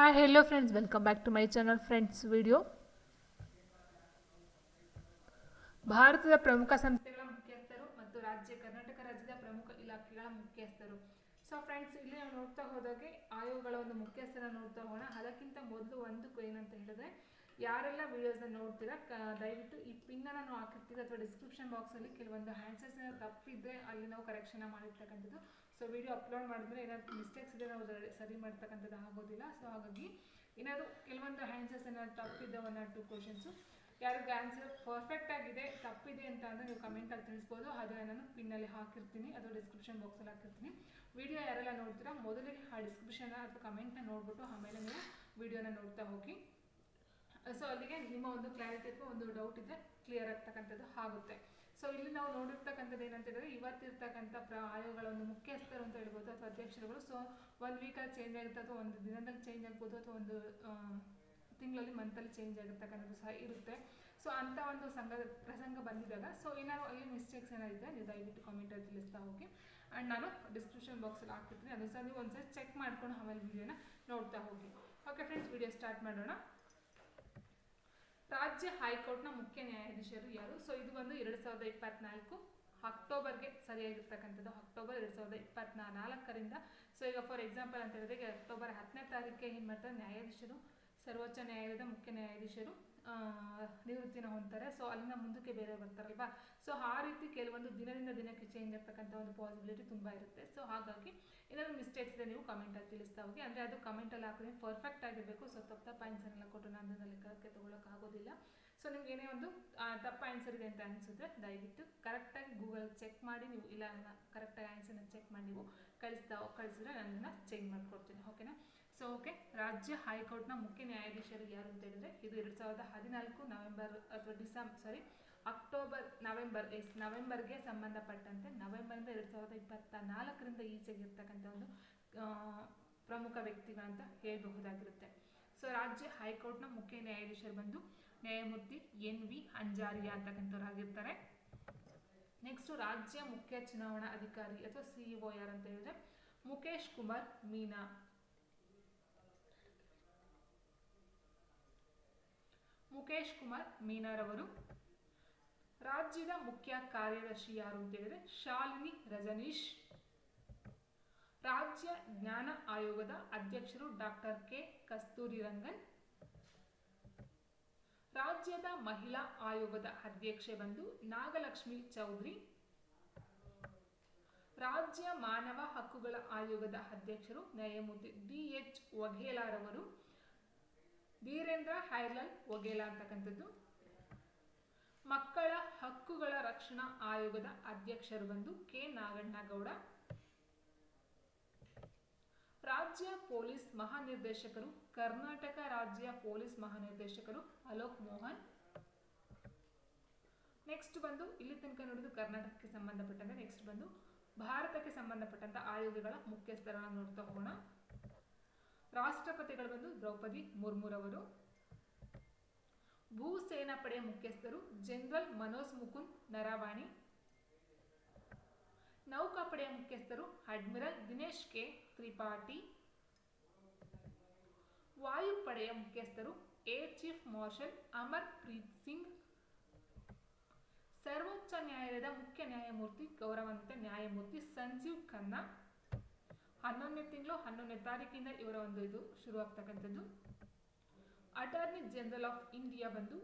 Hi hello friends welcome back to my channel friends video ಭಾರತದ ಪ್ರಮುಖ ಸಂಸ್ಥೆಗಳ ಮುಖ್ಯಸ್ಥರು ಮತ್ತು ರಾಜ್ಯ ಕರ್ನಾಟಕ ರಾಜ್ಯದ ಪ್ರಮುಖ ಇಲಾಖೆಗಳ ಮುಖ್ಯಸ್ಥರು. ಸೊ ಫ್ರೆಂಡ್ಸ್ ಇಲ್ಲಿ ನಾವು ನೋಡ್ತಾ ಹೋದಾಗೆ ಆಯೋಗಗಳ ಒಂದು ಮುಖ್ಯಸ್ಥರ ನೋಡ್ತಾ ಹೋಗೋಣ. ಅದಕ್ಕಿಂತ ಮೊದಲು ಒಂದು ಏನಂತ ಹೇಳಿದ್ರೆ, ಯಾರೆಲ್ಲ ವಿಡಿಯೋಸ್ನ ನೋಡ್ತೀರಾ ದಯವಿಟ್ಟು ಈ ಪಿನ್ನ ನಾನು ಹಾಕಿರ್ತೀವಿ. ಅಥವಾ ಡಿಸ್ಕ್ರಿಪ್ಷನ್ ಬಾಕ್ಸಲ್ಲಿ ಕೆಲವೊಂದು ಆನ್ಸರ್ಸ್ ತಪ್ಪಿದ್ರೆ ಅಲ್ಲಿ ನಾವು ಕರೆಕ್ಷನ್ ಮಾಡಿರ್ತಕ್ಕಂಥದ್ದು. ಸೊ ವಿಡಿಯೋ ಅಪ್ಲೋಡ್ ಮಾಡಿದ್ರೆ ಏನಾದರೂ ಮಿಸ್ಟೇಕ್ಸ್ ಇದೆ ನಾವು ಸರಿ ಮಾಡ್ತಕ್ಕಂಥದ್ದು ಆಗೋದಿಲ್ಲ. ಸೊ ಹಾಗಾಗಿ ಏನಾದರೂ ಕೆಲವೊಂದು ಆನ್ಸರ್ಸ್ ಏನಾದ್ರು ತಪ್ಪಿದ್ದೆ ಒನ್ ಆರ್ ಟು ಕ್ವಶನ್ಸು ಯಾರಿಗೆ ಆನ್ಸರ್ ಪರ್ಫೆಕ್ಟ್ ಆಗಿದೆ, ತಪ್ಪಿದೆ ಅಂತ ಅಂದರೆ ನೀವು ಕಮೆಂಟಲ್ಲಿ ತಿಳಿಸ್ಬೋದು. ಅದನ್ನು ನಾನು ಪಿನ್ನಲ್ಲಿ ಹಾಕಿರ್ತೀನಿ. ಅದು ಡಿಸ್ಕ್ರಿಪ್ಷನ್ ಬಾಕ್ಸಲ್ಲಿ ಹಾಕಿರ್ತೀನಿ. ವಿಡಿಯೋ ಯಾರೆಲ್ಲ ನೋಡ್ತೀರಾ ಮೊದಲಿಗೆ ಆ ಡಿಸ್ಕ್ರಿಪ್ಷನ್ ಅಥವಾ ಕಮೆಂಟ್ನ ನೋಡ್ಬಿಟ್ಟು ಆಮೇಲೆ ನೀವು ವಿಡಿಯೋನ ನೋಡ್ತಾ ಹೋಗಿ. ಸೊ ಅಲ್ಲಿಗೆ ನಿಮ್ಮ ಒಂದು ಕ್ಲಾರಿಟಿ ಅಥವಾ ಒಂದು ಡೌಟ್ ಇದ್ದರೆ ಕ್ಲಿಯರ್ ಆಗ್ತಕ್ಕಂಥದ್ದು ಆಗುತ್ತೆ. ಸೊ ಇಲ್ಲಿ ನಾವು ನೋಡಿರ್ತಕ್ಕಂಥದ್ದು ಏನಂತ ಹೇಳಿದ್ರೆ, ಇವತ್ತಿರ್ತಕ್ಕಂಥ ಪ್ರ ಆಯೋಗಗಳ ಒಂದು ಮುಖ್ಯಸ್ಥರು ಅಂತ ಹೇಳ್ಬೋದು, ಅಥವಾ ಅಧ್ಯಕ್ಷರುಗಳು. ಸೊ ಒಂದು ವೀಕಲ್ಲಿ ಚೇಂಜ್ ಆಗುತ್ತೆ ಅಥವಾ ಒಂದು ದಿನದಲ್ಲಿ ಚೇಂಜ್ ಆಗ್ಬೋದು ಅಥವಾ ಒಂದು ತಿಂಗಳಲ್ಲಿ ಮಂತಲ್ಲಿ ಚೇಂಜ್ ಆಗಿರ್ತಕ್ಕಂಥದ್ದು ಸಹ ಇರುತ್ತೆ. ಸೊ ಅಂಥ ಒಂದು ಸಂಘದ ಪ್ರಸಂಗ ಬಂದಿದ್ದಾಗ ಸೊ ಏನಾದ್ರು ಅಲ್ಲಿ ಮಿಸ್ಟೇಕ್ಸ್ ಏನಾದಿದೆ ನೀವು ದಯವಿಟ್ಟು ಕಾಮೆಂಟಲ್ಲಿ ತಿಳಿಸ್ತಾ ಹೋಗಿ. ಆ್ಯಂಡ್ ನಾನು ಡಿಸ್ಕ್ರಿಪ್ಷನ್ ಬಾಕ್ಸಲ್ಲಿ ಹಾಕಿರ್ತೀನಿ ಅದು ಸಹ ನೀವು ಒಂದ್ಸರಿ ಚೆಕ್ ಮಾಡ್ಕೊಂಡು ಆಮೇಲೆ ವಿಡಿಯೋನ ನೋಡ್ತಾ ಹೋಗಿ. ಓಕೆ ಫ್ರೆಂಡ್ಸ್ ವಿಡಿಯೋ ಸ್ಟಾರ್ಟ್ ಮಾಡೋಣ. ರಾಜ್ಯ ಹೈಕೋರ್ಟ್ನ ಮುಖ್ಯ ನ್ಯಾಯಾಧೀಶರು ಯಾರು? ಸೊ ಇದು ಬಂದು ಎರಡು ಸಾವಿರದ ಇಪ್ಪತ್ನಾಲ್ಕು ಅಕ್ಟೋಬರ್ಗೆ ಸರಿಯಾಗಿರ್ತಕ್ಕಂಥದ್ದು. ಅಕ್ಟೋಬರ್ ಎರಡು ಸಾವಿರದ ಇಪ್ಪತ್ನಾ ನಾಲ್ಕರಿಂದ ಸೊ ಈಗ ಫಾರ್ ಎಕ್ಸಾಂಪಲ್ ಅಂತ ಹೇಳಿದ್ರೆ ಅಕ್ಟೋಬರ್ ಹತ್ತನೇ ತಾರೀಕಿಗೆ ಏನು ಮಾಡ್ತಾರೆ ನ್ಯಾಯಾಧೀಶರು, ಸರ್ವೋಚ್ಚ ನ್ಯಾಯಾಲಯದ ಮುಖ್ಯ ನ್ಯಾಯಾಧೀಶರು ನಿವೃತ್ತಿನ ಹೊಂದ್ತಾರೆ. ಸೊ ಅಲ್ಲಿಂದ ಮುಂದಕ್ಕೆ ಬೇರೆ ಬರ್ತಾರಲ್ವಾ? ಸೊ ಆ ರೀತಿ ಕೆಲವೊಂದು ದಿನದಿಂದ ದಿನಕ್ಕೆ ಚೇಂಜ್ ಆಗ್ತಕ್ಕಂಥ ಒಂದು ಪಾಸಿಬಿಲಿಟಿ ತುಂಬ ಇರುತ್ತೆ. ಸೊ ಹಾಗಾಗಿ ಏನಾದರೂ ಮಿಸ್ಟೇಕ್ಸ್ ಇದೆ ನೀವು ಕಮೆಂಟಲ್ಲಿ ತಿಳಿಸ್ತಾ ಹೋಗಿ. ಅಂದರೆ ಅದು ಕಮೆಂಟಲ್ಲಿ ಹಾಕಿದ್ರೆ ಪರ್ಫೆಕ್ಟ್ ಆಗಿರಬೇಕು. ಸೊ ತಪ್ಪು ತಪ್ಪ ಆನ್ಸರ್ನೆಲ್ಲ ಕೊಟ್ಟು ನಾನು ಅದನ್ನ ಲೆಕ್ಕಕ್ಕೆ ತೊಗೊಳಕ್ಕಾಗೋದಿಲ್ಲ ಸೊ ನಿಮ್ಗೆ ಏನೇ ಒಂದು ತಪ್ಪ ಆನ್ಸರ್ ಇದೆ ಅಂತ ಅನಿಸಿದ್ರೆ ದಯವಿಟ್ಟು ಕರೆಕ್ಟಾಗಿ ಗೂಗಲ್ ಚೆಕ್ ಮಾಡಿ ನೀವು, ಇಲ್ಲ ಕರೆಕ್ಟಾಗಿ ಆನ್ಸರ್ನ ಚೆಕ್ ಮಾಡಿ ನೀವು ಕಳಿಸ್ತಾ, ಕಳಿಸಿದ್ರೆ ನಾನು ಚೇಂಜ್ ಮಾಡಿಕೊಡ್ತೀನಿ. ಓಕೆನಾ ಸೊ ಓಕೆ ರಾಜ್ಯ ಹೈಕೋರ್ಟ್ನ ಮುಖ್ಯ ನ್ಯಾಯಾಧೀಶರು ಯಾರು ಅಂತ ಹೇಳಿದ್ರೆ, ಇದು ಎರಡು ಸಾವಿರದ ಹದಿನಾಲ್ಕು ನವೆಂಬರ್ ಅಥವಾ December sorry October, November S ನವೆಂಬರ್ಗೆ ಸಂಬಂಧಪಟ್ಟಂತೆ ನವೆಂಬರಿಂದ ಎರಡು ಸಾವಿರದ ಇಪ್ಪತ್ತ ನಾಲ್ಕರಿಂದ ಈಚೆಗೆ ಇರ್ತಕ್ಕಂಥ ಒಂದು ಪ್ರಮುಖ ವ್ಯಕ್ತಿಗಳಂತ ಹೇಳಬಹುದಾಗಿರುತ್ತೆ. ಸೊ ರಾಜ್ಯ ಹೈಕೋರ್ಟ್ನ ಮುಖ್ಯ ನ್ಯಾಯಾಧೀಶರು ಬಂದು ನ್ಯಾಯಮೂರ್ತಿ ಎನ್ ವಿ ಅಂಜಾರಿಯಾ ಅಂತಕ್ಕಂಥವ್ರು ಆಗಿರ್ತಾರೆ. ನೆಕ್ಸ್ಟ್ ರಾಜ್ಯ ಮುಖ್ಯ ಚುನಾವಣಾ ಅಧಿಕಾರಿ ಅಥವಾ ಸಿಇಒ ಯಾರು ಅಂತ ಹೇಳಿದ್ರೆ, ಮುಖೇಶ್ ಕುಮಾರ್ ಮೀನಾ. ಮುಖೇಶ್ ಕುಮಾರ್ ಮೀನಾರವರು. ರಾಜ್ಯದ ಮುಖ್ಯ ಕಾರ್ಯದರ್ಶಿ ಯಾರು ಅಂತ ಹೇಳಿದ್ರೆ ಶಾಲಿನಿ ರಜನೀಶ್. ರಾಜ್ಯ ಜ್ಞಾನ ಆಯೋಗದ ಅಧ್ಯಕ್ಷರು ಡಾಕ್ಟರ್ ಕೆ ಕಸ್ತೂರಿ ರಂಗನ್ ರಾಜ್ಯದ ಮಹಿಳಾ ಆಯೋಗದ ಅಧ್ಯಕ್ಷೆ ಬಂದು ನಾಗಲಕ್ಷ್ಮಿ ಚೌಧರಿ. ರಾಜ್ಯ ಮಾನವ ಹಕ್ಕುಗಳ ಆಯೋಗದ ಅಧ್ಯಕ್ಷರು ನ್ಯಾಯಮೂರ್ತಿ ಡಿ ಎಚ್ ವಘೇಲಾರವರು. ವೀರೇಂದ್ರ ಹೈರ್ಲಾಲ್ ವಘೇಲಾ ಅಂತಕ್ಕಂಥದ್ದು. ಮಕ್ಕಳ ಹಕ್ಕುಗಳ ರಕ್ಷಣಾ ಆಯೋಗದ ಅಧ್ಯಕ್ಷರು ಬಂದು ಕೆ. ನಾಗಣ್ಣಗೌಡ. ರಾಜ್ಯ ಪೊಲೀಸ್ ಮಹಾನಿರ್ದೇಶಕರು, ಕರ್ನಾಟಕ ರಾಜ್ಯ ಪೊಲೀಸ್ ಮಹಾನಿರ್ದೇಶಕರು ಅಲೋಕ್ ಮೋಹನ್. ನೆಕ್ಸ್ಟ್ ಬಂದು ಇಲ್ಲಿ ತನಕ ನೋಡಿದ್ದು ಕರ್ನಾಟಕಕ್ಕೆ ಸಂಬಂಧಪಟ್ಟಂತೆ ನೆಕ್ಸ್ಟ್ ಬಂದು ಭಾರತಕ್ಕೆ ಸಂಬಂಧಪಟ್ಟಂತ ಆಯೋಗಗಳ ಮುಖ್ಯಸ್ಥರನ್ನ ನೋಡ್ತಾ ಹೋಗೋಣ. ರಾಷ್ಟ್ರಪತಿಗಳು ಬಂದು ದ್ರೌಪದಿ ಮುರ್ಮುರವರು. ಭೂ ಸೇನಾ ಪಡೆಯ ಮುಖ್ಯಸ್ಥರು ಜನರಲ್ ಮನೋಜ್ ಮುಕುಂದ್ ನರಾವಾಣಿ. ನೌಕಾಪಡೆಯ ಮುಖ್ಯಸ್ಥರು ಅಡ್ಮಿರಲ್ ದಿನೇಶ್ ಕೆ. ತ್ರಿಪಾಠಿ. ವಾಯುಪಡೆಯ ಮುಖ್ಯಸ್ಥರು air chief marshal Amar Preet Singh. ಸರ್ವೋಚ್ಚ ನ್ಯಾಯಾಲಯದ ಮುಖ್ಯ ನ್ಯಾಯಮೂರ್ತಿ ಗೌರವಾನ್ವಿತ ನ್ಯಾಯಮೂರ್ತಿ ಸಂಜೀವ್ ಖನ್ನಾ. ಹನ್ನೊಂದನೇ ತಿಂಗಳು ಹನ್ನೊಂದನೇ ತಾರೀಕಿಂದ ಇವರ ಒಂದು ಇದು ಶುರು ಆಗ್ತಕ್ಕಂಥದ್ದು ಅಟಾರ್ನಿ ಜನರಲ್ ಆಫ್ ಇಂಡಿಯಾ ಬಂದು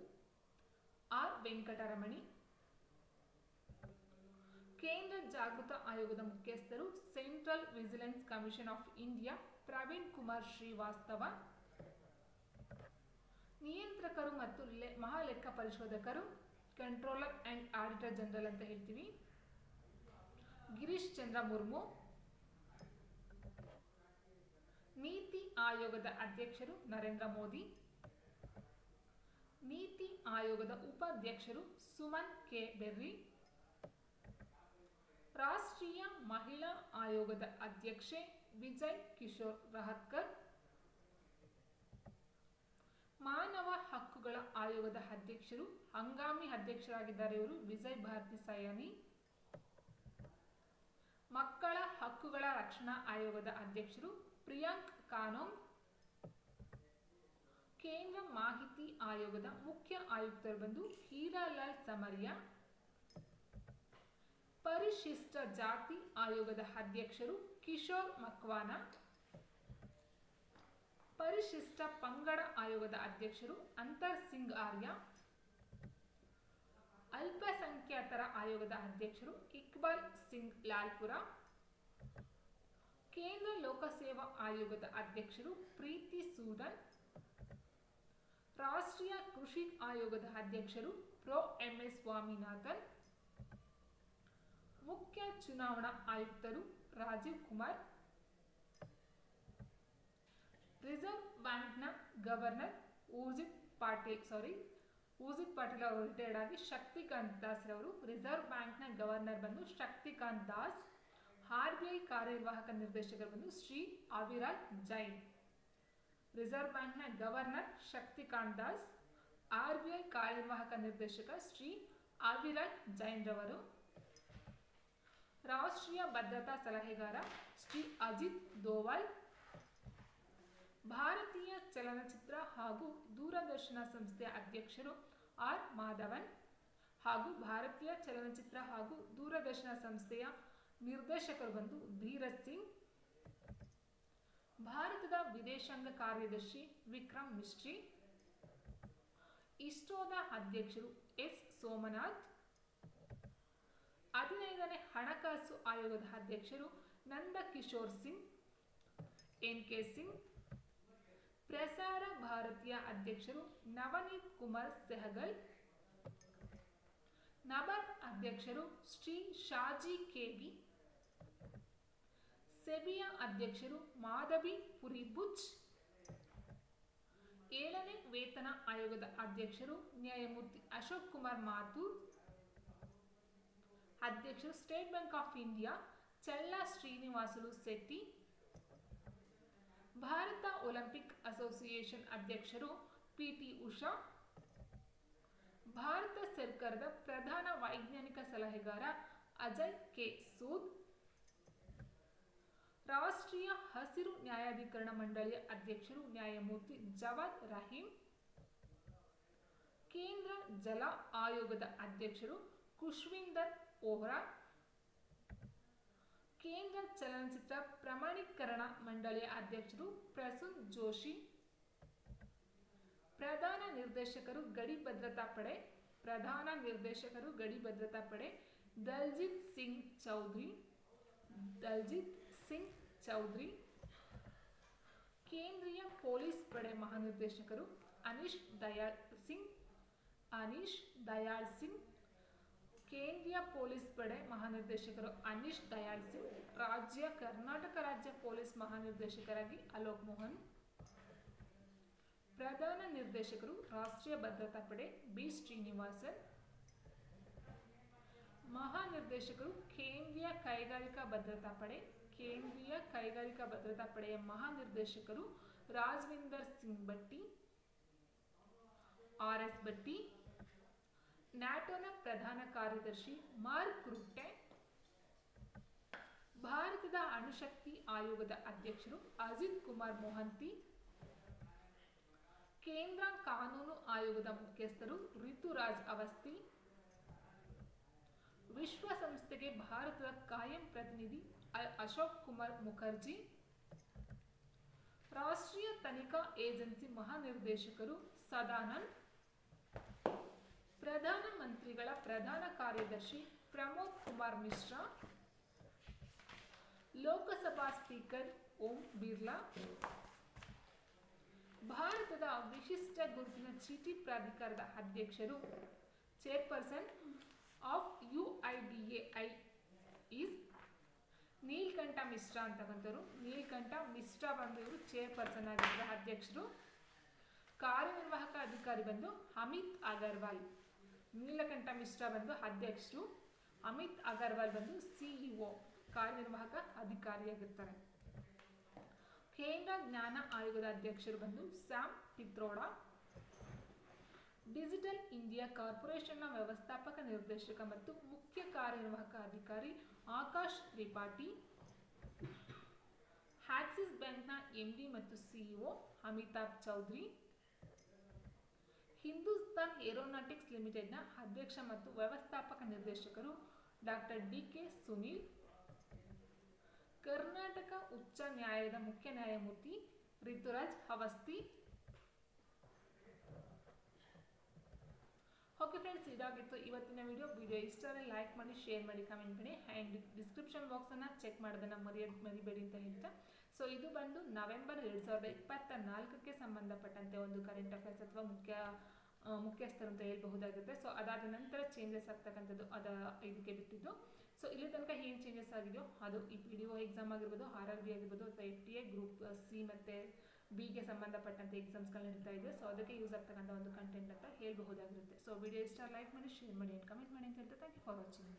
ಆರ್ ವೆಂಕಟರಮಣಿ. ಕೇಂದ್ರ ಜಾಗೃತ ಆಯೋಗದ ಮುಖ್ಯಸ್ಥರು central vigilance commission of India Praveen Kumar Srivastava. ನಿಯಂತ್ರಕರು ಮತ್ತು ಮಹಾಲೆಕ್ಕ ಪರಿಶೋಧಕರು ಕಂಟ್ರೋಲರ್ ಅಂಡ್ ಆಡಿಟರ್ ಜನರಲ್ ಅಂತ ಹೇಳ್ತೀವಿ. ಗಿರೀಶ್ ಚಂದ್ರ ಮುರ್ಮು ನೀತಿ ಆಯೋಗದ ಅಧ್ಯಕ್ಷರು ನರೇಂದ್ರ ಮೋದಿ. ನೀತಿ ಆಯೋಗದ ಉಪಾಧ್ಯಕ್ಷರು ಸುಮನ್ ಕೆ. ಬೆರ್ರಿ. ರಾಷ್ಟ್ರೀಯ ಮಹಿಳಾ ಆಯೋಗದ ಅಧ್ಯಕ್ಷೆ ವಿಜಯ್ ಕಿಶೋರ್ ರಹತ್ಕರ್. ಮಾನವ ಹಕ್ಕುಗಳ ಆಯೋಗದ ಅಧ್ಯಕ್ಷರು ಹಂಗಾಮಿ ಅಧ್ಯಕ್ಷರಾಗಿದ್ದಾರೆ ಇವರು ವಿಜಯ್ ಭಾರತಿ ಸಯಾನಿ. ಮಕ್ಕಳ ಹಕ್ಕುಗಳ ರಕ್ಷಣಾ ಆಯೋಗದ ಅಧ್ಯಕ್ಷರು ಪ್ರಿಯಾಂಕ್ ಕಾನೋಮ್ ಕೇಂದ್ರ ಮಾಹಿತಿ ಆಯೋಗದ ಮುಖ್ಯ ಆಯುಕ್ತರು ಬಂದು ಹೀರಾಲಾಲ್ ಸಮರಿಯಾ, ಪರಿಶಿಷ್ಟ ಜಾತಿ ಆಯೋಗದ ಅಧ್ಯಕ್ಷರು ಕಿಶೋರ್ ಮಕ್ವಾನ, ಪರಿಶಿಷ್ಟ ಪಂಗಡ ಆಯೋಗದ ಅಧ್ಯಕ್ಷರು ಅಂತರ್ ಸಿಂಗ್ ಆರ್ಯ, ಅಲ್ಪಸಂಖ್ಯಾತರ ಆಯೋಗದ ಅಧ್ಯಕ್ಷರು ಇಕ್ಬಾಲ್ ಸಿಂಗ್ ಲಾಲ್ಪುರ ಕೇಂದ್ರ ಲೋಕಸೇವಾ ಆಯೋಗದ ಅಧ್ಯಕ್ಷರು ಪ್ರೀತಿ ಸೂದನ್ ರಾಷ್ಟ್ರೀಯ ಕೃಷಿ ಆಯೋಗದ ಅಧ್ಯಕ್ಷರು ಪ್ರೊ ಎಂಎಸ್ ಸ್ವಾಮಿನಾಥನ್, ಮುಖ್ಯ ಚುನಾವಣಾ ಆಯುಕ್ತರು ರಾಜೀವ್ ಕುಮಾರ್, ರಿಸರ್ವ್ ಬ್ಯಾಂಕ್ನ ಗವರ್ನರ್ ಊರ್ಜಿತ್ ಪಾಟೀಲ್ ಸಾರಿ ಊರ್ಜಿತ್ ಪಾಟೀಲ್ ಅವರು ರಿಟೈರ್ಡ್ ಆಗಿ ಶಕ್ತಿಕಾಂತ್ ದಾಸ್ ರವರು ರಿಸರ್ವ್ ಬ್ಯಾಂಕ್ನ ಗವರ್ನರ್ ಬಂದು Shaktikanta Das R B I ಕಾರ್ಯನಿರ್ವಾಹಕ ನಿರ್ದೇಶಕರು ಬಂದು ಶ್ರೀ ಆವಿರಾಜ್ ಜೈನ್. ರಿಸರ್ವ್ ಬ್ಯಾಂಕ್ನ ಗವರ್ನರ್ ಶಕ್ತಿಕಾಂತ್ ದಾಸ್, ಆರ್ಬಿಐ ಕಾರ್ಯನಿರ್ವಾಹಕ ನಿರ್ದೇಶಕ ಶ್ರೀ ಆವಿರಾಜ್ ಜೈನ್ ರವರು, ರಾಷ್ಟ್ರೀಯ ಭದ್ರತಾ ಸಲಹೆಗಾರ ಶ್ರೀ ಅಜಿತ್ ದೋವಲ್, ಭಾರತೀಯ ಚಲನಚಿತ್ರ ಹಾಗೂ ದೂರದರ್ಶನ ಸಂಸ್ಥೆಯ ಅಧ್ಯಕ್ಷರು ಆರ್ ಮಾಧವನ್ ಹಾಗೂ ಭಾರತೀಯ ಚಲನಚಿತ್ರ ಹಾಗೂ ದೂರದರ್ಶನ ಸಂಸ್ಥೆಯ ನಿರ್ದೇಶಕರು ಬಂದು ಧೀರಜ್ ಸಿಂಗ್, ಭಾರತದ ವಿದೇಶಾಂಗ ಕಾರ್ಯದರ್ಶಿ ವಿಕ್ರಮ್ ಮಿಸ್ಟ್ರಿ, ಇಸ್ರೋದ ಅಧ್ಯಕ್ಷರು ಎಸ್ ಸೋಮನಾಥ್, ಹದಿನೈದನೇ ಹಣಕಾಸು ಆಯೋಗದ ಅಧ್ಯಕ್ಷರು ನಂದ ಕಿಶೋರ್ ಸಿಂಗ್ ಎನ್ ಕೆ ಸಿಂಗ್, ಪ್ರಸಾರ ಭಾರತೀಯ ಅಧ್ಯಕ್ಷರು ನವನೀತ್ ಕುಮಾರ್ ಸೆಹಗಲ್ ನಬಾರ್ಡ್ ಅಧ್ಯಕ್ಷರು ಶ್ರೀ ಶಾಜಿ ಕೆವಿ ಸೆಬಿಯ ಅಧ್ಯಕ್ಷರು ಮಾಧವಿ ಪುರಿಬುಚ್. ಏಳನೇ ವೇತನ ಆಯೋಗದ ಅಧ್ಯಕ್ಷರು ನ್ಯಾಯಮೂರ್ತಿ ಅಶೋಕ್ ಕುಮಾರ್ ಮಾಥೂರ್. ಅಧ್ಯಕ್ಷರು state bank of India Challa Srinivasulu Setty. Bharat olympic association ಅಧ್ಯಕ್ಷರು ಪಿಟಿ ಉಷಾ. ಭಾರತ ಸರ್ಕಾರದ ಪ್ರಧಾನ ವೈಜ್ಞಾನಿಕ ಸಲಹೆಗಾರ ಅಜಯ್ ಕೆ ಸೂದ್. ರಾಷ್ಟ್ರೀಯ ಹಸಿರು ನ್ಯಾಯಾಧಿಕರಣ ಮಂಡಳಿಯ ಅಧ್ಯಕ್ಷರು ನ್ಯಾಯಮೂರ್ತಿ ಜವಾದ್ ರಹೀಂ, ಕೇಂದ್ರ ಜಲ ಆಯೋಗದ ಅಧ್ಯಕ್ಷರು ಖುಷ್ವಿಂದರ್ ಓಹ್ರಾ, ಕೇಂದ್ರ ಚಲನಚಿತ್ರ ಪ್ರಮಾಣೀಕರಣ ಮಂಡಳಿಯ ಅಧ್ಯಕ್ಷರು ಪ್ರಸೂನ್ ಜೋಶಿ, ಪ್ರಧಾನ ನಿರ್ದೇಶಕರು ಗಡಿ ಭದ್ರತಾ ಪಡೆ, ಪ್ರಧಾನ ನಿರ್ದೇಶಕರು ಗಡಿ ಭದ್ರತಾ ಪಡೆ ದಲ್ಜಿತ್ ಸಿಂಗ್ ಚೌಧರಿ, ದಲ್ಜಿತ್ ಸಿಂಗ್ ಚೌಧರಿ, ಕೇಂದ್ರೀಯ ಪೊಲೀಸ್ ಪಡೆ ಮಹಾನಿರ್ದೇಶಕರು ಅನೀಶ್ ದಯಾಳ್ ಸಿಂಗ್, ಅನೀಶ್ ದಯಾಳ್ ಸಿಂಗ್, ಕೇಂದ್ರೀಯ ಪೊಲೀಸ್ ಪಡೆ ಮಹಾನಿರ್ದೇಶಕರು ಅನೀಶ್ ದಯಾಳ್ ಸಿಂಗ್, ರಾಜ್ಯ ಕರ್ನಾಟಕ ರಾಜ್ಯ ಪೊಲೀಸ್ ಮಹಾನಿರ್ದೇಶಕರಾಗಿ ಅಲೋಕ್ ಮೋಹನ್, ಪ್ರಧಾನ ನಿರ್ದೇಶಕರು ರಾಷ್ಟ್ರೀಯ ಭದ್ರತಾ ಪಡೆ ಬಿ ಶ್ರೀನಿವಾಸನ್, ಮಹಾನಿರ್ದೇಶಕರು ಕೇಂದ್ರೀಯ ಕೈಗಾರಿಕಾ ಭದ್ರತಾ ಪಡೆ ಕೇಂದ್ರೀಯ ಕೈಗಾರಿಕಾ ಭದ್ರತಾ ಪಡೆಯ ಮಹಾನಿರ್ದೇಶಕರು ರಾಜ್ವಿಂದರ್ ಸಿಂಗ್ ಭಟ್ಟಿ, ಆರ್ ಎಸ್ ಭಟ್ಟಿ, ನ್ಯಾಟೋನ ಪ್ರಧಾನ ಕಾರ್ಯದರ್ಶಿ ಮಾರ್ಕ್ ರುಟ್ಟೆ, ಭಾರತದ ಅಣುಶಕ್ತಿ ಆಯೋಗದ ಅಧ್ಯಕ್ಷರು ಅಜಿತ್ ಕುಮಾರ್ ಮೊಹಂತಿ, ಕೇಂದ್ರ ಕಾನೂನು ಆಯೋಗದ ಮುಖ್ಯಸ್ಥರು ಋತುರಾಜ್ ಅವಸ್ಥಿ, ವಿಶ್ವಸಂಸ್ಥೆಗೆ ಭಾರತದ ಕಾಯಂ ಪ್ರತಿನಿಧಿ ಅಶೋಕ್ ಕುಮಾರ್ ಮುಖರ್ಜಿ, ರಾಷ್ಟ್ರೀಯ ತನಿಖಾ ಏಜೆನ್ಸಿ ಮಹಾನಿರ್ದೇಶಕರು ಸದಾನಂದ್ ಪ್ರಧಾನಮಂತ್ರಿಗಳ ಪ್ರಧಾನ ಕಾರ್ಯದರ್ಶಿ ಪ್ರಮೋದ್ ಕುಮಾರ್ ಮಿಶ್ರಾ, ಲೋಕಸಭಾ ಸ್ಪೀಕರ್ ಓಂ ಬಿರ್ಲಾ, ಭಾರತದ ವಿಶಿಷ್ಟ ಗುರುತಿನ ಚೀಟಿ ಪ್ರಾಧಿಕಾರದ ಅಧ್ಯಕ್ಷರು chairperson of U I D A I is Neelkanth Mishra ಅಂತಕ್ಕಂಥವ್ರು Neelkanth Mishra ಬಂದು ಇವರು ಚೇರ್ಪರ್ಸನ್ ಆಗಿದ್ದಾರೆ ಅಧ್ಯಕ್ಷರು, ಕಾರ್ಯನಿರ್ವಾಹಕ ಅಧಿಕಾರಿ ಬಂದು ಅಮಿತ್ ಅಗರ್ವಾಲ್. ನೀಲಕಂಠ ಮಿಶ್ರಾ ಬಂದು ಅಧ್ಯಕ್ಷರು, ಅಮಿತ್ ಅಗರ್ವಾಲ್ ಬಂದು ಸಿಇಒ ಕಾರ್ಯನಿರ್ವಾಹಕ ಅಧಿಕಾರಿಯಾಗಿರ್ತಾರೆ ಕೇಂದ್ರ ಜ್ಞಾನ ಆಯೋಗದ ಅಧ್ಯಕ್ಷರು ಬಂದು ಸ್ಯಾಮ್ ಪಿತ್ರೋಡಾ ಡಿಜಿಟಲ್ ಇಂಡಿಯಾ ಕಾರ್ಪೊರೇಷನ್ನ ವ್ಯವಸ್ಥಾಪಕ ನಿರ್ದೇಶಕ ಮತ್ತು ಮುಖ್ಯ ಕಾರ್ಯನಿರ್ವಾಹಕ ಅಧಿಕಾರಿ ಆಕಾಶ್ ತ್ರಿಪಾಠಿ, ಆಕ್ಸಿಸ್ ಬ್ಯಾಂಕ್ನ ಎಂಡಿ ಮತ್ತು ಸಿಇಒ ಅಮಿತಾಬ್ ಚೌಧರಿ, ಹಿಂದೂಸ್ತಾನ್ ಏರೋನಾಟಿಕ್ಸ್ ಲಿಮಿಟೆಡ್ನ ಅಧ್ಯಕ್ಷ ಮತ್ತು ವ್ಯವಸ್ಥಾಪಕ ನಿರ್ದೇಶಕರು doctor D K Sunil, Karnataka ಉಚ್ಚ ನ್ಯಾಯಾಲಯದ ಮುಖ್ಯ ನ್ಯಾಯಮೂರ್ತಿ ರಿತುರಾಜ್ ಅವಸ್ತಿ ಓಕೆ ಫ್ರೆಂಡ್ಸ್ ಇದಾಗಿತ್ತು ಇವತ್ತಿನ ವಿಡಿಯೋ ವಿಡಿಯೋ ಇಷ್ಟ ಲೈಕ್ ಮಾಡಿ ಶೇರ್ ಮಾಡಿ ಕಮೆಂಟ್ ಮಾಡಿ. ಆ್ಯಂಡ್ ಡಿಸ್ಕ್ರಿಪ್ಷನ್ ಬಾಕ್ಸನ್ನು ಚೆಕ್ ಮಾಡೋದನ್ನು ಮರೆಯ ಮರಿಬೇಡಿ ಅಂತ ಹೇಳ್ತಾ. ಸೊ ಇದು ಬಂದು ನವೆಂಬರ್ ಎರಡು ಸಾವಿರದ ಇಪ್ಪತ್ತ ನಾಲ್ಕಕ್ಕೆ ಸಂಬಂಧಪಟ್ಟಂತೆ ಒಂದು ಕರೆಂಟ್ ಅಫೇರ್ಸ್ ಅಥವಾ ಮುಖ್ಯ ಮುಖ್ಯಸ್ಥರು ಅಂತ ಹೇಳ್ಬಹುದಾಗುತ್ತೆ. ಸೊ ಅದಾದ ನಂತರ ಚೇಂಜಸ್ ಆಗ್ತಕ್ಕಂಥದ್ದು ಅದ ಇದಕ್ಕೆ ಬಿಟ್ಟಿದ್ದು. ಸೊ ಇಲ್ಲಿ ತನಕ ಏನು ಚೇಂಜಸ್ ಆಗಿದೆಯೋ, ಅದು ಈ ಪಿ ಡಿ ಒ ಎಕ್ಸಾಮ್ ಆಗಿರ್ಬೋದು ಆರ್ ಆರ್ ಬಿ ಆಗಿರ್ಬೋದು, ಅಥವಾ F T A group C ಮತ್ತು ಬಿಗೆ ಸಂಬಂಧಪಟ್ಟಂತೆ ಎಕ್ಸಾಮ್ಸ್ಗಳು ನಡೀತಾ ಇದೆ. ಸೊ ಅದಕ್ಕೆ ಯೂಸ್ ಆಗ್ತಕ್ಕಂಥ ಒಂದು ಕಂಟೆಂಟ್ ಅಂತ ಹೇಳಬಹುದಾಗಿರುತ್ತೆ. ಸೊ ವಿಡಿಯೋ ಇಷ್ಟ ಲೈಕ್ ಮಾಡಿ ಶೇರ್ ಮಾಡಿ ಅಂಡ್ ಕಮೆಂಟ್ ಮಾಡಿ ಅಂತ ಹೇಳ್ತಾ ಥ್ಯಾಂಕ್ ಯು ಫಾರ್ ವಾಚಿಂಗ್